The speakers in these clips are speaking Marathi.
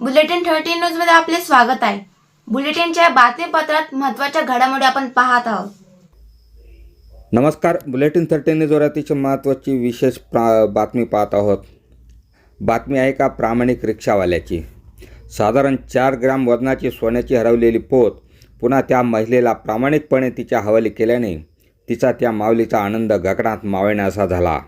बुलेटिन थर्टी न्यूजमध्ये आपले स्वागत आहे. बुलेटिनच्या बातमीपत्रात महत्त्वाच्या घडामोडी आपण पाहत आहोत. नमस्कार बुलेटिन थर्टीने जोरातीची महत्त्वाची विशेष प्रा बातमी पाहत आहोत. बातमी आहे का प्रामाणिक रिक्षावाल्याची? साधारण चार ग्राम वजनाची सोन्याची हरवलेली पोत पुन्हा त्या महिलेला प्रामाणिकपणे तिच्या हवाली केल्याने तिचा त्या माऊलीचा आनंद गगनात मावळण्याचा झाला.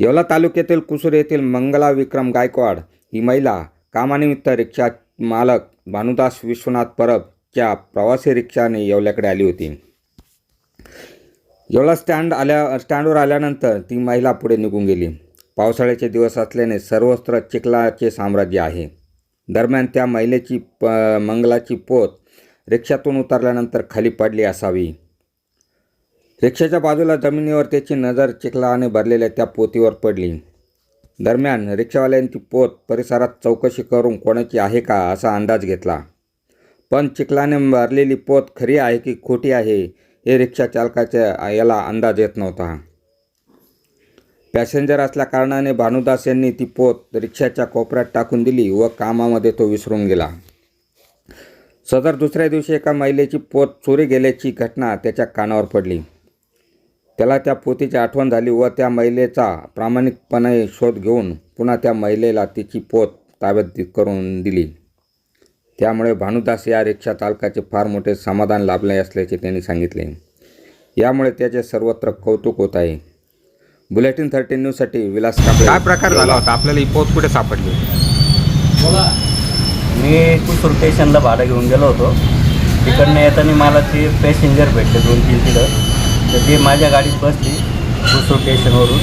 येवला तालुक्यातील कुसूर येथील मंगला विक्रम गायकवाड ही महिला कामानिमित्त रिक्षा मालक भानुदास विश्वनाथ परबच्या प्रवासी रिक्षाने येवल्याकडे आली होती. येवला स्टँड आल्या स्टँडवर आल्यानंतर ती महिला पुढे निघून गेली. पावसाळ्याचे दिवस असल्याने सर्वत्र चिखलाचे साम्राज्य आहे. दरम्यान त्या महिलेची प मंगलाची पोत रिक्षातून उतरल्यानंतर खाली पडली असावी. रिक्षाच्या बाजूला जमिनीवर त्याची नजर चिखलाने भरलेल्या त्या पोतीवर पडली. दरम्यान रिक्षावाल्यांची पोत परिसरात चौकशी करून कोणाची आहे का असा अंदाज घेतला. पण चिखलाने भरलेली पोत खरी आहे की खोटी आहे हे रिक्षा चालकाच्या याला अंदाज येत नव्हता. पॅसेंजर असल्या कारणाने भानुदास यांनी ती पोत रिक्षाच्या कोपऱ्यात टाकून दिली व कामामध्ये तो विसरून गेला. सदर दुसऱ्या दिवशी एका महिलेची पोत चोरी गेल्याची घटना त्याच्या कानावर पडली. त्याला त्या पोतीची आठवण झाली व त्या महिलेचा प्रामाणिकपणे शोध घेऊन पुन्हा त्या महिलेला तिची पोत ताब्यात करून दिली. त्यामुळे भानुदास या रिक्षा चालकाचे फार मोठे समाधान लाभले असल्याचे त्यांनी सांगितले. यामुळे त्याचे सर्वत्र कौतुक होत आहे. बुलेटिन थर्टी न्यूजसाठी विलास कापडे काय प्रकार झाला होता? आपल्याला ही पोत कुठे सापडली? मी कुसूर स्टेशनला भाडं घेऊन गेलो होतो. तिकडनं येताना मला ते पॅसेंजर भेटले दोन तीन तिथं. तर ते माझ्या गाडीत बसली दुसरं स्टेशनवरून.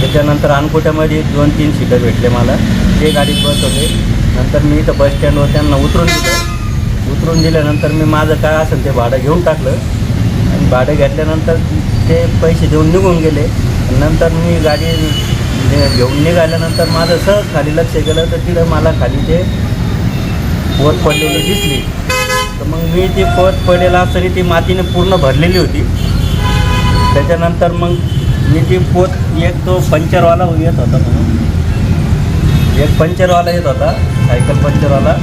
त्याच्यानंतर अनकोट्यामध्ये दोन तीन सीटं भेटले मला. ते गाडीत बस होते नंतर मी इथं बस स्टँडवर त्यांना उतरून दिलं. उतरून दिल्यानंतर मी माझं काय असेल ते भाडं घेऊन टाकलं. आणि भाडं घेतल्यानंतर ते पैसे देऊन निघून गेले. नंतर मी गाडी घेऊन निघाल्यानंतर माझं सहज खाली लक्ष गेलं. तर तिथं मला खाली ते पोत पडलेली दिसली. तर मग मी ती पोत पडलेला असताना ती मातीने पूर्ण भरलेली होती. त्याच्यानंतर मग मी ती पोत एक तो पंचरवाला येत होता म्हणून. एक पंचरवाला येत होता सायकल पंचरवाला.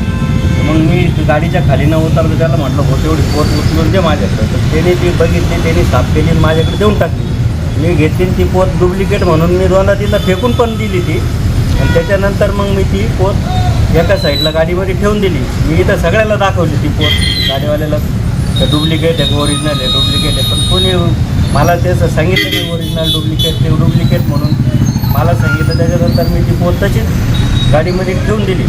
मग मी गाडीच्या खाली न उतरलं त्याला म्हटलं हो तेवढी पोत उचलून दे माझ्याकडे. तर त्याने ती बघितली त्याने साफ केली आणि माझ्याकडे देऊन टाकली. मी घेतली ती पोत डुप्लिकेट म्हणून मी दोनदा तिला फेकून पण दिली ती. आणि त्याच्यानंतर मग मी ती पोत एका साईडला गाडीमध्ये ठेवून दिली. मी इथं सगळ्याला दाखवली ती पोत. गाडीवाल्याला डुप्लिकेट आहे ओरिजिनल आहे डुप्लिकेट आहे पण कोणी मला त्याचं सांगितलं की ओरिजिनल डुप्लिकेट ते डुप्लिकेट म्हणून. मला सांगितलं त्याच्यानंतर मी ती पोत तशीच गाडीमध्ये ठेवून दिली.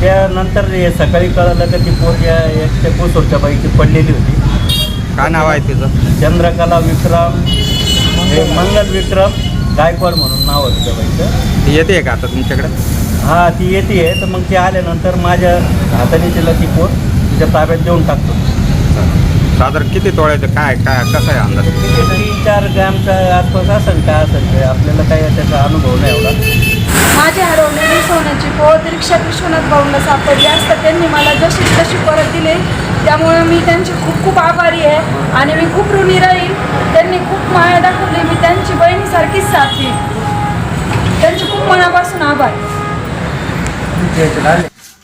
त्यानंतर सकाळी कळलं का ती पोत या एकट्या कोसोरच्या बाईची पडलेली होती. काय नाव आहे तिचं? चंद्रकला विक्रम हे मंगल विक्रम गायकवाड म्हणून नाव होतं त्या बाईचं. ती येते का आता तुमच्याकडे? हा ती येते तर मग ती आल्यानंतर माझ्या हाताने तिला ती पोत तिच्या ताब्यात देऊन टाकतो. साधारण किती तोळ्याचं काय काय कसं आहे अंदाज? तिथे तीन चार ग्रॅमच्या आसपास असेल काय असेल ते. आपल्याला काही त्याचा अनुभव नाही एवढा. माझी हरवलेली सोन्याची पोत रिक्षा विश्वनाथ भाऊंना सापडली असता त्यांनी मला जशी तशी परत दिली. त्यामुळे मी त्यांची खूप खूप आभारी आहे आणि मी खूप ऋणी राहील. त्यांनी खूप माया दाखवली. मी त्यांची बहिणीसारखीच साथ. दिली त्यांचे खूप मनापासून आभार.